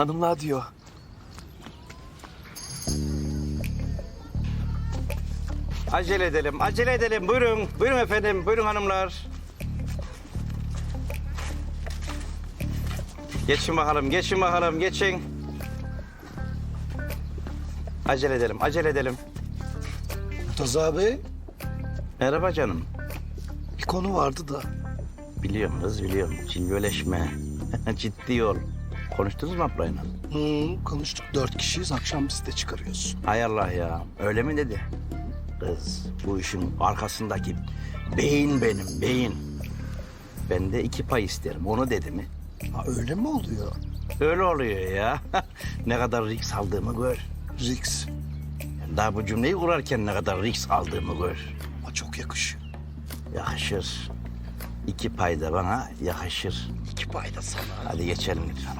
Hanımlar diyor. Acele edelim, acele edelim. Buyurun, buyurun efendim, buyurun hanımlar. Geçin bakalım, geçin bakalım, geçin. Acele edelim, acele edelim. Murtaza Bey, Merhaba canım. bir konu vardı da. Biliyorum kız, biliyorum. Cilveleşme. Ciddi ol. Konuştunuz mu ablayla? Hı, konuştuk dört kişiyiz, akşam biz de çıkarıyoruz. Hay Allah ya, öyle mi dedi? Kız, bu işin arkasındaki beyin benim, beyin. Ben de iki pay isterim, onu dedi mi? Ha, öyle mi oluyor? Öyle oluyor ya. ne kadar risk aldığımı gör. Rix, Daha bu cümleyi kurarken ne kadar risk aldığımı gör. ama çok yakışıyor. Yakışır. İki pay da bana yakışır. İki pay da sana. Hadi geçelim lütfen.